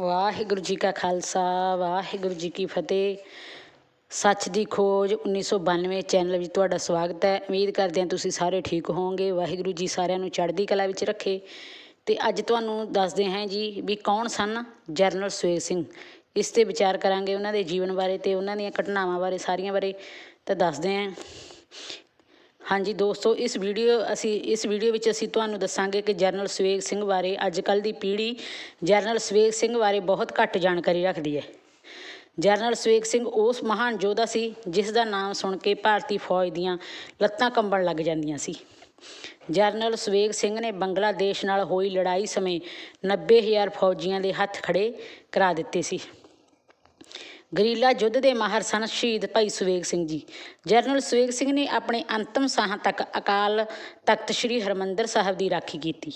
ਵਾਹਿਗੁਰੂ ਜੀ ਕਾ ਖਾਲਸਾ, ਵਾਹਿਗੁਰੂ ਜੀ ਕੀ ਫਤਿਹ। ਸੱਚ ਦੀ ਖੋਜ 1992 ਚੈਨਲ ਵਿੱਚ ਤੁਹਾਡਾ ਸਵਾਗਤ ਹੈ। ਉਮੀਦ ਕਰਦੇ ਹਾਂ ਤੁਸੀਂ ਸਾਰੇ ਠੀਕ ਹੋਵੋਗੇ। ਵਾਹਿਗੁਰੂ ਜੀ ਸਾਰਿਆਂ ਨੂੰ ਚੜ੍ਹਦੀ ਕਲਾ ਵਿੱਚ ਰੱਖੇ। ਤੇ ਅੱਜ ਤੁਹਾਨੂੰ ਦੱਸਦੇ ਹਾਂ ਜੀ ਵੀ ਕੌਣ ਸਨ ਜਰਨਲ ਸੁਵੇਗ ਸਿੰਘ। ਇਸ ਤੇ ਵਿਚਾਰ ਕਰਾਂਗੇ ਉਹਨਾਂ ਦੇ ਜੀਵਨ ਬਾਰੇ ਤੇ ਉਹਨਾਂ ਦੀਆਂ ਘਟਨਾਵਾਂ ਬਾਰੇ, ਸਾਰੀਆਂ ਬਾਰੇ। ਤਾਂ ਦੱਸਦੇ ਹਾਂ ਹਾਂਜੀ ਦੋਸਤੋ, ਇਸ ਵੀਡੀਓ ਅਸੀਂ, ਇਸ ਵੀਡੀਓ ਵਿੱਚ ਅਸੀਂ ਤੁਹਾਨੂੰ ਦੱਸਾਂਗੇ ਕਿ ਜਰਨਲ ਸੁਵੇਗ ਸਿੰਘ ਬਾਰੇ ਅੱਜ ਕੱਲ੍ਹ ਦੀ ਪੀੜ੍ਹੀ ਜਰਨਲ ਸੁਵੇਗ ਸਿੰਘ ਬਾਰੇ ਬਹੁਤ ਘੱਟ ਜਾਣਕਾਰੀ ਰੱਖਦੀ ਹੈ। ਜਰਨਲ ਸੁਵੇਗ ਸਿੰਘ ਉਸ ਮਹਾਨ ਯੋਧਾ ਸੀ ਜਿਸ ਦਾ ਨਾਮ ਸੁਣ ਕੇ ਭਾਰਤੀ ਫੌਜ ਦੀਆਂ ਲੱਤਾਂ ਕੰਬਣ ਲੱਗ ਜਾਂਦੀਆਂ ਸੀ। ਜਰਨਲ ਸੁਵੇਗ ਸਿੰਘ ਨੇ ਬੰਗਲਾਦੇਸ਼ ਨਾਲ ਹੋਈ ਲੜਾਈ ਸਮੇਂ 90000 ਫੌਜੀਆਂ ਦੇ ਹੱਥ ਖੜੇ ਕਰਾ ਦਿੱਤੇ ਸੀ। ਗਰੀਲਾ ਯੁੱਧ ਦੇ ਮਾਹਰ ਸਨ ਸ਼ਹੀਦ ਭਾਈ ਸੁਵੇਗ ਸਿੰਘ ਜੀ। ਜਰਨਲ ਸੁਵੇਗ ਸਿੰਘ ਨੇ ਆਪਣੇ ਅੰਤਮ ਸਾਹਾਂ ਤੱਕ ਅਕਾਲ ਤਖਤ ਸ੍ਰੀ ਹਰਮੰਦਰ ਸਾਹਿਬ ਦੀ ਰਾਖੀ ਕੀਤੀ।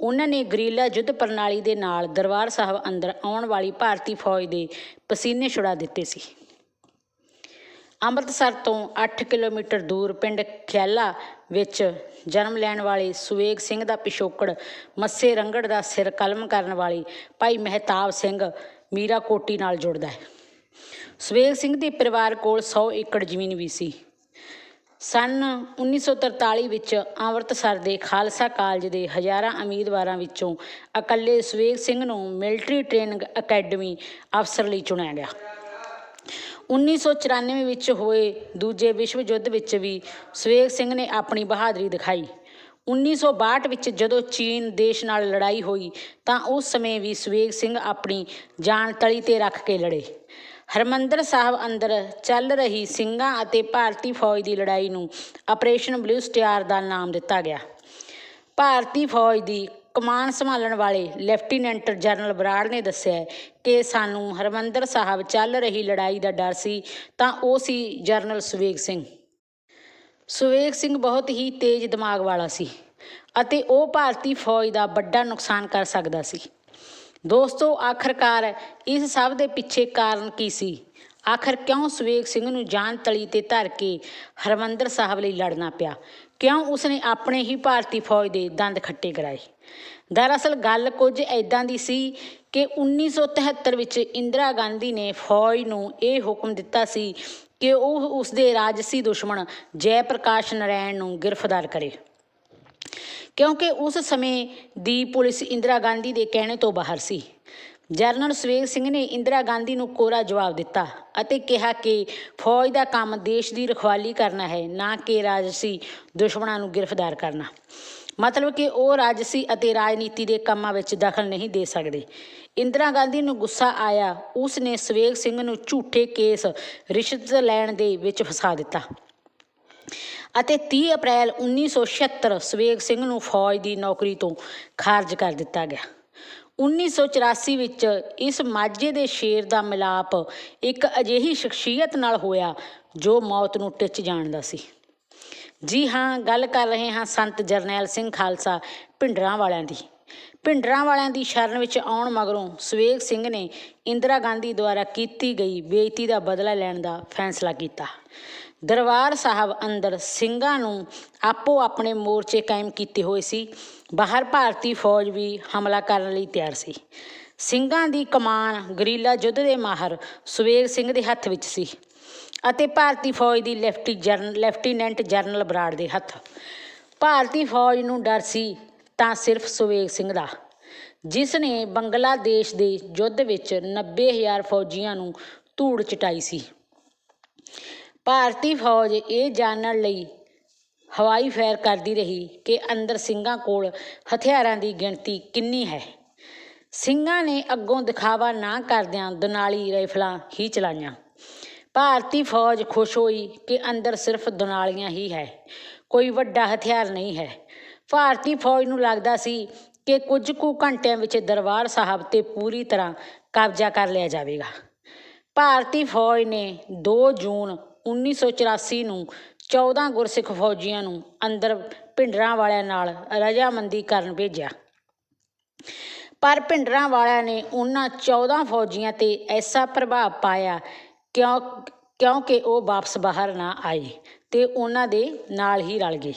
ਉਹਨਾਂ ਨੇ ਗਰੀਲਾ ਯੁੱਧ ਪ੍ਰਣਾਲੀ ਦੇ ਨਾਲ ਦਰਬਾਰ ਸਾਹਿਬ ਅੰਦਰ ਆਉਣ ਵਾਲੀ ਭਾਰਤੀ ਫੌਜ ਦੇ ਪਸੀਨੇ ਛੁਡਾ ਦਿੱਤੇ ਸੀ। ਅੰਮ੍ਰਿਤਸਰ ਤੋਂ 8 ਕਿਲੋਮੀਟਰ ਦੂਰ ਪਿੰਡ ਖਿਆਲਾ ਵਿੱਚ ਜਨਮ ਲੈਣ ਵਾਲੇ ਸੁਵੇਗ ਸਿੰਘ ਦਾ ਪਿਛੋਕੜ ਮੱਸੇ ਰੰਗੜ ਦਾ ਸਿਰ ਕਲਮ ਕਰਨ ਵਾਲੇ ਭਾਈ ਮਹਿਤਾਬ ਸਿੰਘ ਮੀਰਾ ਕੋਟੀ ਨਾਲ ਜੁੜਦਾ ਹੈ। ਸੁਵੇਗ ਸਿੰਘ ਦੇ ਪਰਿਵਾਰ ਕੋਲ 100 ਏਕੜ ਜ਼ਮੀਨ ਵੀ ਸੀ। ਸਨ 1943 ਵਿੱਚ ਅੰਮ੍ਰਿਤਸਰ ਦੇ ਖਾਲਸਾ ਕਾਲਜ ਦੇ ਹਜ਼ਾਰਾਂ ਉਮੀਦਵਾਰਾਂ ਵਿੱਚੋਂ ਇਕੱਲੇ ਸੁਵੇਗ ਸਿੰਘ ਨੂੰ ਮਿਲਟਰੀ ਟ੍ਰੇਨਿੰਗ ਅਕੈਡਮੀ ਅਫਸਰ ਲਈ ਚੁਣਿਆ ਗਿਆ। 1994 ਵਿੱਚ ਹੋਏ ਦੂਜੇ ਵਿਸ਼ਵ ਯੁੱਧ ਵਿੱਚ ਵੀ ਸੁਵੇਗ ਸਿੰਘ ਨੇ ਆਪਣੀ ਬਹਾਦਰੀ ਦਿਖਾਈ। 1962 ਵਿੱਚ ਜਦੋਂ ਚੀਨ ਦੇਸ਼ ਨਾਲ ਲੜਾਈ ਹੋਈ ਤਾਂ ਉਸ ਸਮੇਂ ਵੀ ਸੁਵੇਗ ਸਿੰਘ ਆਪਣੀ ਜਾਨ ਤਲੀ ਤੇ ਰੱਖ ਕੇ ਲੜੇ। ਹਰਮੰਦਰ ਸਾਹਿਬ ਅੰਦਰ ਚੱਲ ਰਹੀ ਸਿੰਘਾਂ ਅਤੇ ਭਾਰਤੀ ਫੌਜ ਦੀ ਲੜਾਈ ਨੂੰ ਆਪਰੇਸ਼ਨ ਬਲੂ ਸਟਾਰ ਦਾ ਨਾਮ ਦਿੱਤਾ ਗਿਆ। ਭਾਰਤੀ ਫੌਜ ਦੀ ਕਮਾਨ ਸੰਭਾਲਣ ਵਾਲੇ ਲੈਫਟੀਨੈਂਟ ਜਨਰਲ ਬਰਾੜ ਨੇ ਦੱਸਿਆ ਕਿ ਸਾਨੂੰ ਹਰਮੰਦਰ ਸਾਹਿਬ ਚੱਲ ਰਹੀ ਲੜਾਈ ਦਾ ਡਰ ਸੀ, ਤਾਂ ਉਹ ਸੀ ਜਨਰਲ ਸੁਵੇਗ ਸਿੰਘ। ਸੁਵੇਗ ਸਿੰਘ ਬਹੁਤ ਹੀ ਤੇਜ਼ ਦਿਮਾਗ ਵਾਲਾ ਸੀ ਅਤੇ ਉਹ ਭਾਰਤੀ ਫੌਜ ਦਾ ਵੱਡਾ ਨੁਕਸਾਨ ਕਰ ਸਕਦਾ ਸੀ। ਦੋਸਤੋ, ਆਖਰਕਾਰ ਇਸ ਸਭ ਦੇ ਪਿੱਛੇ ਕਾਰਨ ਕੀ ਸੀ? ਆਖਰ ਕਿਉਂ ਸੁਵੇਗ ਸਿੰਘ ਨੂੰ ਜਾਨ ਤਲੀ ਤੇ ਧਰ ਕੇ ਹਰਮੰਦਰ ਸਾਹਿਬ ਲਈ ਲੜਨਾ ਪਿਆ? ਕਿਉਂ ਉਸਨੇ ਆਪਣੇ ਹੀ ਭਾਰਤੀ ਫੌਜ ਦੇ ਦੰਦ ਖੱਟੇ ਕਰਾਏ? ਦਰਅਸਲ ਗੱਲ ਕੁਝ ਐਦਾਂ ਦੀ ਸੀ ਕਿ 1973 ਵਿੱਚ ਇੰਦਰਾ ਗਾਂਧੀ ਨੇ ਫੌਜ ਨੂੰ ਇਹ ਹੁਕਮ ਦਿੱਤਾ ਸੀ ਕਿ ਉਹ ਉਸ ਦੇ ਰਾਜਸੀ ਦੁਸ਼ਮਣ ਜੈ ਪ੍ਰਕਾਸ਼ ਨਾਰਾਇਣ ਨੂੰ ਗ੍ਰਿਫਤਾਰ ਕਰੇ। ਕਿਉਂਕਿ ਉਸ ਸਮੇਂ ਦੀ ਪੁਲਿਸ ਇੰਦਰਾ ਗਾਂਧੀ ਦੇ ਕਹਿਣੇ ਤੋਂ ਬਾਹਰ ਸੀ। ਜਰਨਲ ਸੁਵੇਗ ਸਿੰਘ ਨੇ ਇੰਦਰਾ ਗਾਂਧੀ ਨੂੰ ਕੋਰਾ ਜਵਾਬ ਦਿੱਤਾ ਅਤੇ ਕਿਹਾ ਕਿ ਫੌਜ ਦਾ ਕੰਮ ਦੇਸ਼ ਦੀ ਰਖਵਾਲੀ ਕਰਨਾ ਹੈ, ਨਾ ਕਿ ਰਾਜਸੀ ਦੁਸ਼ਮਣਾਂ ਨੂੰ ਗ੍ਰਿਫਤਾਰ ਕਰਨਾ। ਮਤਲਬ ਕਿ ਉਹ ਰਾਜਸੀ ਅਤੇ ਰਾਜਨੀਤੀ ਦੇ ਕੰਮਾਂ ਵਿੱਚ ਦਖਲ ਨਹੀਂ ਦੇ ਸਕਦੇ। ਇੰਦਰਾ ਗਾਂਧੀ ਨੂੰ ਗੁੱਸਾ ਆਇਆ, ਉਸ ਨੇ ਸੁਵੇਗ ਸਿੰਘ ਨੂੰ ਝੂਠੇ ਕੇਸ ਰਿਸ਼ਵਤ ਲੈਣ ਦੇ ਵਿੱਚ ਫਸਾ ਦਿੱਤਾ। ਅਤੇ 30 ਅਪ੍ਰੈਲ 1976 ਸੁਵੇਗ ਸਿੰਘ ਨੂੰ ਫੌਜ ਦੀ ਨੌਕਰੀ ਤੋਂ ਖਾਰਜ ਕਰ ਦਿੱਤਾ ਗਿਆ। 1984 ਵਿੱਚ ਇਸ ਮਾਝੇ ਦੇ ਸ਼ੇਰ ਦਾ ਮਿਲਾਪ ਇੱਕ ਅਜਿਹੀ ਸ਼ਖਸੀਅਤ ਨਾਲ ਹੋਇਆ ਜੋ ਮੌਤ ਨੂੰ ਟਿੱਚ ਜਾਣਦਾ ਸੀ। ਜੀ ਹਾਂ, ਗੱਲ ਕਰ ਰਹੇ ਹਾਂ ਸੰਤ ਜਰਨੈਲ ਸਿੰਘ ਖਾਲਸਾ ਭਿੰਡਰਾਂ ਵਾਲਿਆਂ ਦੀ। ਭਿੰਡਰਾਂ ਵਾਲਿਆਂ ਦੀ ਸ਼ਰਨ ਵਿੱਚ ਆਉਣ ਮਗਰੋਂ ਸੁਵੇਗ ਸਿੰਘ ਨੇ ਇੰਦਰਾ ਗਾਂਧੀ ਦੁਆਰਾ ਕੀਤੀ ਗਈ ਬੇਇੱਜ਼ਤੀ ਦਾ ਬਦਲਾ ਲੈਣ ਦਾ ਫੈਸਲਾ ਕੀਤਾ। ਦਰਬਾਰ ਸਾਹਿਬ ਅੰਦਰ ਸਿੰਘਾਂ ਨੂੰ ਆਪੋ ਆਪਣੇ ਮੋਰਚੇ ਕਾਇਮ ਕੀਤੇ ਹੋਏ ਸੀ। ਬਾਹਰ ਭਾਰਤੀ ਫੌਜ ਵੀ ਹਮਲਾ ਕਰਨ ਲਈ ਤਿਆਰ ਸੀ। ਸਿੰਘਾਂ ਦੀ ਕਮਾਨ ਗਰੀਲਾ ਯੁੱਧ ਦੇ ਮਾਹਰ ਸੁਵੇਗ ਸਿੰਘ ਦੇ ਹੱਥ ਵਿੱਚ ਸੀ ਅਤੇ ਭਾਰਤੀ ਫੌਜ ਦੀ ਲੈਫਟੀ ਜਰਨ ਲੈਫਟੀਨੈਂਟ ਜਨਰਲ ਬਰਾੜ ਦੇ ਹੱਥ। ਭਾਰਤੀ ਫੌਜ ਨੂੰ ਡਰ ਸੀ ਤਾਂ ਸਿਰਫ ਸੁਵੇਗ ਸਿੰਘ ਦਾ। ਜਿਸ ਨੇ ਬੰਗਲਾਦੇਸ਼ ਦੇ ਯੁੱਧ ਵਿੱਚ 90000 ਫੌਜੀਆਂ ਨੂੰ ਧੂੜ ਚਟਾਈ ਸੀ। ਭਾਰਤੀ ਫੌਜ ਇਹ ਜਾਣਨ ਲਈ ਹਵਾਈ ਫਾਇਰ ਕਰਦੀ ਰਹੀ ਕਿ ਅੰਦਰ ਸਿੰਘਾਂ ਕੋਲ ਹਥਿਆਰਾਂ ਦੀ ਗਿਣਤੀ ਕਿੰਨੀ ਹੈ। ਸਿੰਘਾਂ ਨੇ ਅੱਗੋਂ ਦਿਖਾਵਾ ਨਾ ਕਰਦਿਆਂ ਦੁਨਾਲੀ ਰਾਈਫਲਾਂ ਹੀ ਚਲਾਈਆਂ। ਭਾਰਤੀ ਫੌਜ ਖੁਸ਼ ਹੋਈ ਕਿ ਅੰਦਰ ਸਿਰਫ ਦੁਨਾਲੀਆਂ ਹੀ ਹੈ, ਕੋਈ ਵੱਡਾ ਹਥਿਆਰ ਨਹੀਂ ਹੈ। ਭਾਰਤੀ ਫੌਜ ਨੂੰ ਲੱਗਦਾ ਸੀ ਕਿ ਕੁਝ ਕੁ ਘੰਟਿਆਂ ਵਿੱਚ ਦਰਬਾਰ ਸਾਹਿਬ ਤੇ ਪੂਰੀ ਤਰ੍ਹਾਂ ਕਬਜ਼ਾ ਕਰ ਲਿਆ ਜਾਵੇਗਾ। ਭਾਰਤੀ ਫੌਜ ਨੇ 2 ਜੂਨ 1984 ਨੂੰ 14 ਗੁਰਸਿੱਖ ਫੌਜੀਆਂ ਨੂੰ ਅੰਦਰ ਭਿੰਡਰਾਂ ਵਾਲਿਆਂ ਨਾਲ ਰਜਾਮੰਦੀ ਕਰਨ ਭੇਜਿਆ। ਪਰ ਭਿੰਡਰਾਂ ਵਾਲਿਆਂ ਨੇ ਉਹਨਾਂ 14 ਫੌਜੀਆਂ ਤੇ ਐਸਾ ਪ੍ਰਭਾਵ ਪਾਇਆ ਕਿਉਂ, ਕਿਉਂਕਿ ਉਹ ਵਾਪਸ ਬਾਹਰ ਨਾ ਆਏ ਤੇ ਉਹਨਾਂ ਦੇ ਨਾਲ ਹੀ ਰਲ ਗਏ।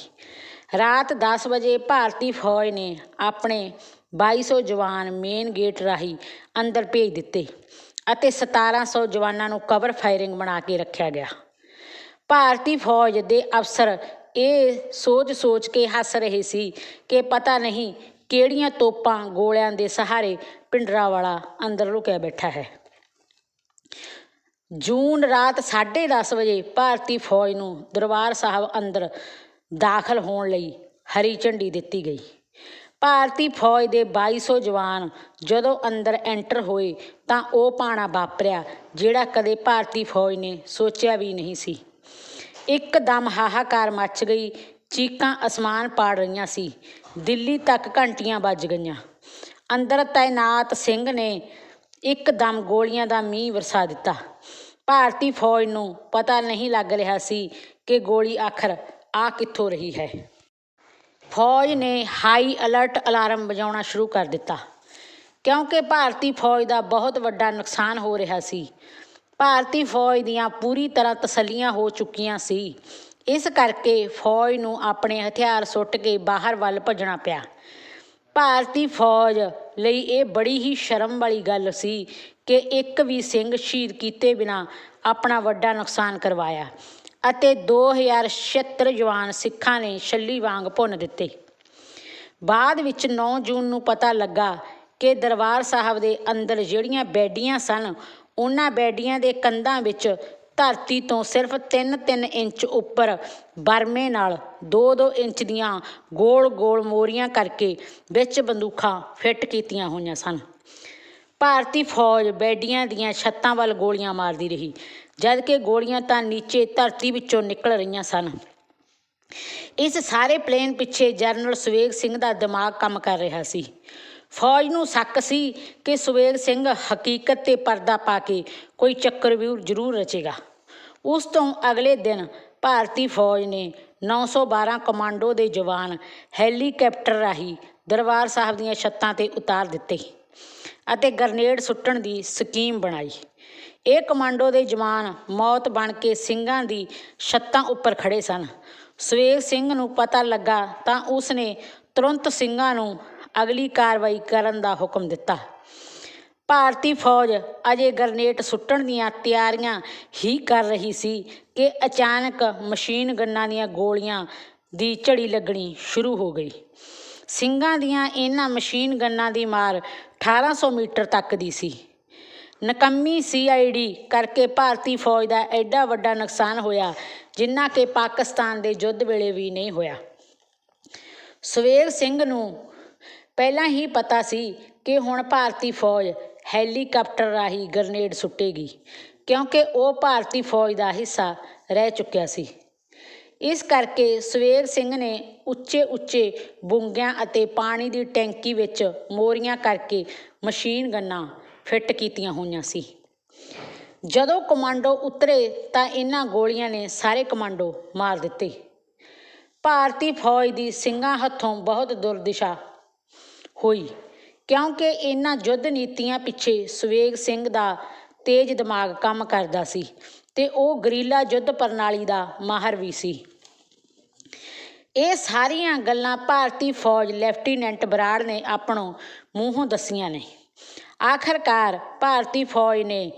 ਰਾਤ 10 ਵਜੇ ਭਾਰਤੀ ਫੌਜ ਨੇ ਆਪਣੇ 2200 ਜਵਾਨ ਮੇਨ ਗੇਟ ਰਾਹੀਂ ਅੰਦਰ ਭੇਜ ਦਿੱਤੇ ਅਤੇ 1700 ਜਵਾਨਾਂ ਨੂੰ ਕਵਰ ਫਾਇਰਿੰਗ ਬਣਾ ਕੇ ਰੱਖਿਆ ਗਿਆ। ਭਾਰਤੀ ਫੌਜ ਦੇ ਅਫਸਰ ਇਹ ਸੋਚ-ਸੋਚ ਕੇ ਹੱਸ ਰਹੇ ਸੀ ਕਿ ਪਤਾ ਨਹੀਂ ਕਿਹੜੀਆਂ ਤੋਪਾਂ ਗੋਲਿਆਂ ਦੇ ਸਹਾਰੇ ਪਿੰਡਰਾਵਾਲਾ ਅੰਦਰ ਲੁਕਿਆ ਬੈਠਾ ਹੈ। ਜੂਨ ਰਾਤ 10:30 ਵਜੇ ਭਾਰਤੀ ਫੌਜ ਨੂੰ ਦਰਬਾਰ ਸਾਹਿਬ ਅੰਦਰ ਦਾਖਲ ਹੋਣ ਲਈ ਹਰੀ ਝੰਡੀ ਦਿੱਤੀ ਗਈ। ਭਾਰਤੀ ਫੌਜ ਦੇ 2200 ਜਵਾਨ ਜਦੋਂ ਅੰਦਰ ਐਂਟਰ ਹੋਏ ਤਾਂ ਉਹ ਪਾਣਾ ਵਾਪਰਿਆ, ਜਿਹੜਾ ਕਦੇ ਭਾਰਤੀ ਫੌਜ ਨੇ ਸੋਚਿਆ ਵੀ ਨਹੀਂ ਸੀ। ਇੱਕਦਮ ਹਾਹਾਕਾਰ ਮੱਚ ਗਈ। ਚੀਕਾਂ ਅਸਮਾਨ ਪਾੜ ਰਹੀਆਂ ਸੀ। ਦਿੱਲੀ ਤੱਕ ਘੰਟੀਆਂ ਵੱਜ ਗਈਆਂ। ਅੰਦਰ ਤਾਇਨਾਤ ਸਿੰਘ ਨੇ ਇੱਕਦਮ ਗੋਲੀਆਂ ਦਾ ਮੀਂਹ ਵਰਸਾ ਦਿੱਤਾ। ਭਾਰਤੀ ਫੌਜ ਨੂੰ ਪਤਾ ਨਹੀਂ ਲੱਗ ਰਿਹਾ ਸੀ ਕਿ ਗੋਲੀ ਆਖਰ ਆ ਕਿੱਥੋਂ ਰਹੀ ਹੈ। ਫੌਜ ਨੇ ਹਾਈ ਅਲਰਟ ਅਲਾਰਮ ਵਜਾਉਣਾ ਸ਼ੁਰੂ ਕਰ ਦਿੱਤਾ। ਕਿਉਂਕਿ ਭਾਰਤੀ ਫੌਜ ਦਾ ਬਹੁਤ ਵੱਡਾ ਨੁਕਸਾਨ ਹੋ ਰਿਹਾ ਸੀ। ਭਾਰਤੀ ਫੌਜ ਦੀਆਂ ਪੂਰੀ ਤਰ੍ਹਾਂ ਤਸੱਲੀਆਂ ਹੋ ਚੁੱਕੀਆਂ ਸੀ। ਇਸ ਕਰਕੇ ਫੌਜ ਨੂੰ ਆਪਣੇ ਹਥਿਆਰ ਸੁੱਟ ਕੇ ਬਾਹਰ ਵੱਲ ਭੱਜਣਾ ਪਿਆ। ਭਾਰਤੀ ਫੌਜ ਲਈ ਇਹ ਬੜੀ ਹੀ ਸ਼ਰਮ ਵਾਲੀ ਗੱਲ ਸੀ ਕਿ ਇੱਕ ਵੀ ਸਿੰਘ ਸ਼ਹੀਦ ਕੀਤੇ ਬਿਨਾ ਆਪਣਾ ਵੱਡਾ ਨੁਕਸਾਨ ਕਰਵਾਇਆ ਅਤੇ 2076 ਜਵਾਨ ਸਿੱਖਾਂ ਨੇ ਛੱਲੀ ਵਾਂਗ ਭੁੰਨ ਦਿੱਤੇ। ਬਾਅਦ ਵਿੱਚ 9 ਜੂਨ ਨੂੰ ਪਤਾ ਲੱਗਾ ਕਿ ਦਰਬਾਰ ਸਾਹਿਬ ਦੇ ਅੰਦਰ ਜਿਹੜੀਆਂ ਬੈਡੀਆਂ ਸਨ ਉਹਨਾਂ ਬੈਡੀਆਂ ਦੇ ਕੰਧਾਂ ਵਿੱਚ ਧਰਤੀ ਤੋਂ ਸਿਰਫ 3-3 ਇੰਚ ਉੱਪਰ ਬਰਮੇ ਨਾਲ 2-2 ਇੰਚ ਦੀਆਂ ਗੋਲ-ਗੋਲ ਮੋਰੀਆਂ ਕਰਕੇ ਵਿੱਚ ਬੰਦੂਕਾਂ ਫਿੱਟ ਕੀਤੀਆਂ ਹੋਈਆਂ ਸਨ। ਭਾਰਤੀ ਫੌਜ ਬੈਡੀਆਂ ਦੀਆਂ ਛੱਤਾਂ ਵੱਲ ਗੋਲੀਆਂ ਮਾਰਦੀ ਰਹੀ, ਜਦਕਿ ਗੋਲੀਆਂ ਤਾਂ ਨੀਚੇ ਧਰਤੀ ਵਿੱਚੋਂ ਨਿਕਲ ਰਹੀਆਂ ਸਨ। ਇਸ ਸਾਰੇ ਪਲੇਨ ਪਿੱਛੇ ਜਨਰਲ ਸੁਵੇਗ ਸਿੰਘ ਦਾ ਦਿਮਾਗ ਕੰਮ ਕਰ ਰਿਹਾ ਸੀ। ਫੌਜ ਨੂੰ ਸ਼ੱਕ ਸੀ ਕਿ ਸੁਵੇਗ ਸਿੰਘ ਹਕੀਕਤ ਤੇ ਪਰਦਾ ਪਾ ਕੇ ਕੋਈ ਚੱਕਰਵਿਊਹ ਜ਼ਰੂਰ ਰਚੇਗਾ। ਉਸ ਤੋਂ ਅਗਲੇ ਦਿਨ ਭਾਰਤੀ ਫੌਜ ਨੇ 912 ਕਮਾਂਡੋ ਦੇ ਜਵਾਨ ਹੈਲੀਕਾਪਟਰ ਰਾਹੀਂ ਦਰਬਾਰ ਸਾਹਿਬ ਦੀਆਂ ਛੱਤਾਂ ਤੇ ਉਤਾਰ ਦਿੱਤੇ ਅਤੇ ਗਰਨੇਡ ਸੁੱਟਣ ਦੀ ਸਕੀਮ ਬਣਾਈ। ਇਹ ਕਮਾਂਡੋ ਦੇ ਜਵਾਨ ਮੌਤ ਬਣ ਕੇ ਸਿੰਘਾਂ ਦੀ ਛੱਤਾਂ ਉੱਪਰ ਖੜੇ ਸਨ। ਸਵੇਗ ਸਿੰਘ ਨੂੰ ਪਤਾ ਲੱਗਾ ਤਾਂ ਉਸ ਨੇ ਤੁਰੰਤ ਸਿੰਘਾਂ ਨੂੰ ਅਗਲੀ ਕਾਰਵਾਈ ਕਰਨ ਦਾ ਹੁਕਮ ਦਿੱਤਾ। ਭਾਰਤੀ ਫੌਜ ਅਜੇ ਗਰਨੇਟ ਸੁੱਟਣ ਦੀਆਂ ਤਿਆਰੀਆਂ ਹੀ ਕਰ ਰਹੀ ਸੀ ਕਿ ਅਚਾਨਕ ਮਸ਼ੀਨ ਗੰਨਾਂ ਦੀਆਂ ਗੋਲੀਆਂ ਦੀ ਝੜੀ ਲੱਗਣੀ ਸ਼ੁਰੂ ਹੋ ਗਈ। ਸਿੰਘਾਂ ਦੀਆਂ ਇਹਨਾਂ ਮਸ਼ੀਨ ਗੰਨਾਂ ਦੀ ਮਾਰ 1800 ਮੀਟਰ ਤੱਕ ਦੀ ਸੀ। ਨਕੰਮੀ ਸੀਆਈਡੀ ਕਰਕੇ ਭਾਰਤੀ ਫੌਜ ਦਾ ਐਡਾ ਵੱਡਾ ਨੁਕਸਾਨ ਹੋਇਆ, ਜਿੰਨਾ ਕਿ ਪਾਕਿਸਤਾਨ ਦੇ ਯੁੱਧ ਵੇਲੇ ਵੀ ਨਹੀਂ ਹੋਇਆ। ਸਵੇਗ ਸਿੰਘ ਨੂੰ ਪਹਿਲਾਂ ਹੀ ਪਤਾ ਸੀ ਕਿ ਹੁਣ ਭਾਰਤੀ ਫੌਜ ਹੈਲੀਕਾਪਟਰ ਰਾਹੀਂ ਗ੍ਰਨੇਡ ਸੁੱਟੇਗੀ, ਕਿਉਂਕਿ ਉਹ ਭਾਰਤੀ ਫੌਜ ਦਾ ਹਿੱਸਾ ਰਹਿ ਚੁੱਕਿਆ ਸੀ। ਇਸ ਕਰਕੇ ਸਵੇਰ ਸਿੰਘ ਨੇ ਉੱਚੇ ਉੱਚੇ ਬੁੰਗਿਆਂ ਅਤੇ ਪਾਣੀ ਦੀ ਟੈਂਕੀ ਵਿੱਚ ਮੋਰੀਆਂ ਕਰਕੇ ਮਸ਼ੀਨ ਗੰਨਾਂ ਫਿੱਟ ਕੀਤੀਆਂ ਹੋਈਆਂ ਸੀ। ਜਦੋਂ ਕਮਾਂਡੋ ਉਤਰੇ ਤਾਂ ਇਹਨਾਂ ਗੋਲੀਆਂ ਨੇ ਸਾਰੇ ਕਮਾਂਡੋ ਮਾਰ ਦਿੱਤੇ। ਭਾਰਤੀ ਫੌਜ ਦੀ ਸਿੰਘਾਂ ਹੱਥੋਂ ਬਹੁਤ ਦੁਰਦਿਸ਼ਾ ਹੋਈ। ਕਿਉਂਕਿ ਇਹਨਾਂ ਯੁੱਧ ਨੀਤੀਆਂ ਪਿੱਛੇ ਸਵੇਗ ਸਿੰਘ ਦਾ ਤੇਜ਼ ਦਿਮਾਗ ਕੰਮ ਕਰਦਾ ਸੀ ਤੇ ਉਹ ਗਰੀਲਾ ਯੁੱਧ ਪ੍ਰਣਾਲੀ ਦਾ ਮਾਹਰ ਵੀ ਸੀ। ਇਹ ਸਾਰੀਆਂ ਗੱਲਾਂ ਭਾਰਤੀ ਫੌਜ ਲੈਫਟੀਨੈਂਟ ਬਰਾੜ ਨੇ ਆਪਣੋਂ ਮੂੰਹੋਂ ਦੱਸੀਆਂ ਨੇ। ਆਖਰਕਾਰ ਭਾਰਤੀ ਫੌਜ ਨੇ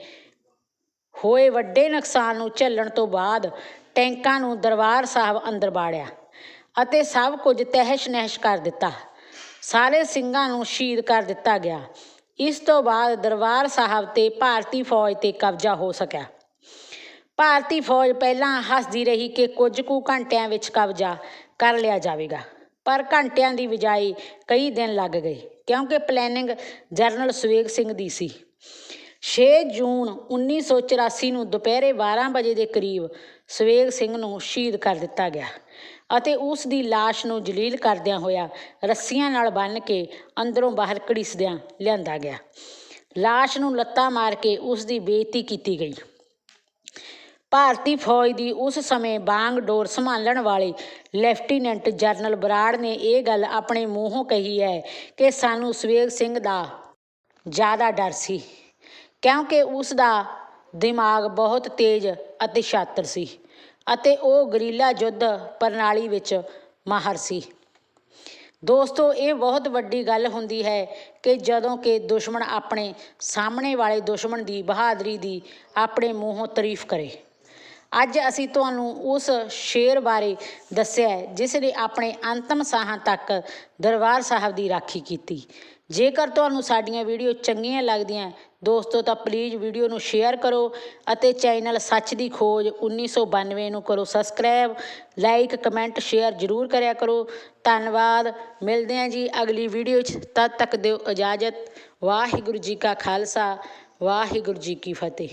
ਹੋਏ ਵੱਡੇ ਨੁਕਸਾਨ ਨੂੰ ਝੱਲਣ ਤੋਂ ਬਾਅਦ ਟੈਂਕਾਂ ਨੂੰ ਦਰਬਾਰ ਸਾਹਿਬ ਅੰਦਰ ਬਾੜਿਆ ਅਤੇ ਸਭ ਕੁਝ ਤਹਿਸ਼ ਨਹਿਸ਼ ਕਰ ਦਿੱਤਾ। ਸਾਰੇ ਸਿੰਘਾਂ ਨੂੰ ਸ਼ਹੀਦ ਕਰ ਦਿੱਤਾ ਗਿਆ। ਇਸ ਤੋਂ ਬਾਅਦ ਦਰਬਾਰ ਸਾਹਿਬ ਤੇ ਭਾਰਤੀ ਫੌਜ ਤੇ ਕਬਜ਼ਾ ਹੋ ਸਕਿਆ। ਭਾਰਤੀ ਫੌਜ ਪਹਿਲਾਂ ਹੱਸਦੀ ਰਹੀ ਕਿ ਕੁਝ ਕੁ ਘੰਟਿਆਂ ਵਿੱਚ ਕਬਜ਼ਾ ਕਰ ਲਿਆ ਜਾਵੇਗਾ। ਪਰ ਘੰਟਿਆਂ ਦੀ ਬਜਾਏ ਕਈ ਦਿਨ ਲੱਗ ਗਏ, ਕਿਉਂਕਿ ਪਲੈਨਿੰਗ ਜਨਰਲ ਸੁਵੇਗ ਸਿੰਘ ਦੀ ਸੀ। 6 ਜੂਨ 1984 ਨੂੰ ਦੁਪਹਿਰੇ 12 ਵਜੇ ਦੇ ਕਰੀਬ ਸਵੇਗ ਸਿੰਘ ਨੂੰ ਸ਼ਹੀਦ ਕਰ ਦਿੱਤਾ ਗਿਆ। ਅਤੇ ਉਸ ਦੀ ਲਾਸ਼ ਨੂੰ ਜਲੀਲ ਕਰਦਿਆਂ ਹੋਇਆ ਰੱਸੀਆਂ ਨਾਲ ਬੰਨ੍ਹ ਕੇ ਅੰਦਰੋਂ ਬਾਹਰ ਘੜੀਸਦਿਆਂ ਲਿਆਂਦਾ ਗਿਆ। ਲਾਸ਼ ਨੂੰ ਲੱਤਾਂ ਮਾਰ ਕੇ ਉਸ ਦੀ ਬੇਇੱਜ਼ਤੀ ਕੀਤੀ ਗਈ। ਭਾਰਤੀ ਫੌਜ ਦੀ ਉਸ ਸਮੇਂ ਬਾਂਗ ਡੋਰ ਸੰਭਾਲਣ ਵਾਲੇ ਲੈਫਟੀਨੈਂਟ ਜਨਰਲ ਬਰਾੜ ਨੇ ਇਹ ਗੱਲ ਆਪਣੇ ਮੂੰਹੋਂ ਕਹੀ ਹੈ ਕਿ ਸਾਨੂੰ ਸਵੇਗ ਸਿੰਘ ਦਾ ਜ਼ਿਆਦਾ ਡਰ ਸੀ, ਕਿਉਂਕਿ ਉਸ ਦਾ ਦਿਮਾਗ ਬਹੁਤ ਤੇਜ਼ ਅਤੇ ਸ਼ਾਤਰ ਸੀ। ਅਤੇ ਉਹ ਗਰੀਲਾ ਯੁੱਧ ਪ੍ਰਣਾਲੀ ਵਿੱਚ ਮਾਹਰ ਸੀ। ਦੋਸਤੋ ਇਹ ਬਹੁਤ ਵੱਡੀ ਗੱਲ ਹੁੰਦੀ ਹੈ ਕਿ ਜਦੋਂ ਕਿ ਦੁਸ਼ਮਣ ਆਪਣੇ ਸਾਹਮਣੇ ਵਾਲੇ ਦੁਸ਼ਮਣ ਦੀ ਬਹਾਦਰੀ ਦੀ ਆਪਣੇ ਮੂੰਹੋਂ ਤਾਰੀਫ ਕਰੇ। ਅੱਜ ਅਸੀਂ ਤੁਹਾਨੂੰ ਉਸ ਸ਼ੇਰ ਬਾਰੇ ਦੱਸਿਆ ਹੈ, ਜਿਸ ਨੇ ਆਪਣੇ ਅੰਤਮ ਸਾਹਾਂ ਤੱਕ ਦਰਬਾਰ ਸਾਹਿਬ ਦੀ ਰਾਖੀ ਕੀਤੀ। ਜੇਕਰ ਤੁਹਾਨੂੰ ਸਾਡੀਆਂ ਵੀਡੀਓ ਚੰਗੀਆਂ ਲੱਗਦੀਆਂ, ਦੋਸਤੋ ਤਾਂ ਪਲੀਜ਼ ਵੀਡੀਓ ਨੂੰ ਸ਼ੇਅਰ ਕਰੋ ਅਤੇ ਚੈਨਲ ਸੱਚ ਦੀ ਖੋਜ 1992 ਨੂੰ ਕਰੋ ਸਬਸਕ੍ਰਾਈਬ ਲਾਈਕ ਕਮੈਂਟ ਸ਼ੇਅਰ ਜ਼ਰੂਰ ਕਰਿਆ ਕਰੋ। ਧੰਨਵਾਦ, ਮਿਲਦੇ ਹਾਂ ਜੀ ਅਗਲੀ ਵੀਡੀਓ 'ਚ, ਤਦ ਤੱਕ ਦਿਓ ਇਜਾਜ਼ਤ। ਵਾਹਿਗੁਰੂ ਜੀ ਕਾ ਖਾਲਸਾ, ਵਾਹਿਗੁਰੂ ਜੀ ਕੀ ਫਤਿਹ।